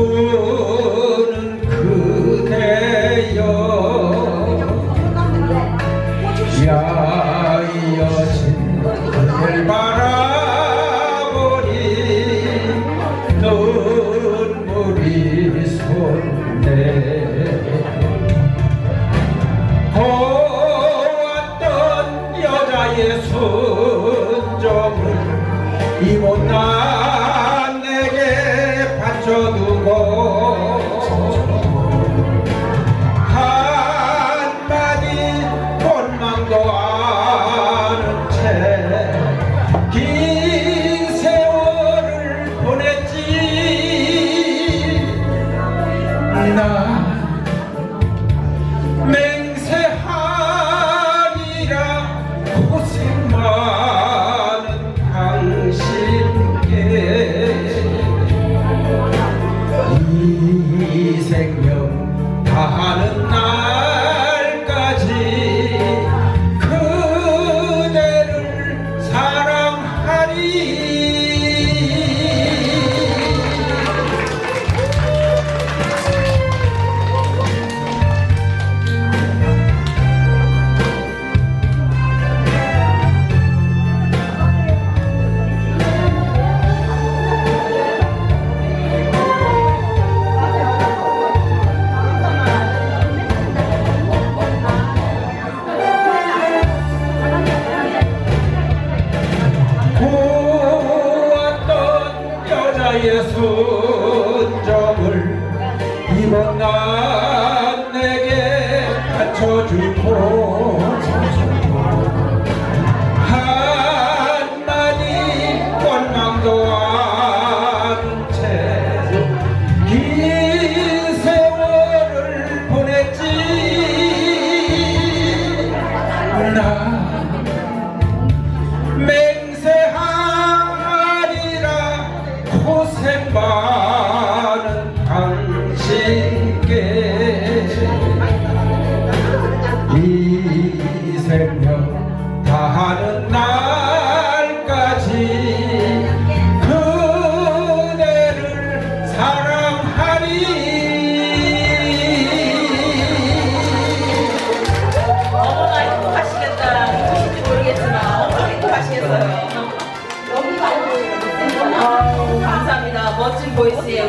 분은 그대여. 야여진 그댈 바라보니 눈물이 손대 고왔던 여자의 손. Tahanam 내 순정을 이번 날 내게 갖춰주고 감사합니다. 멋진 보이스에 우리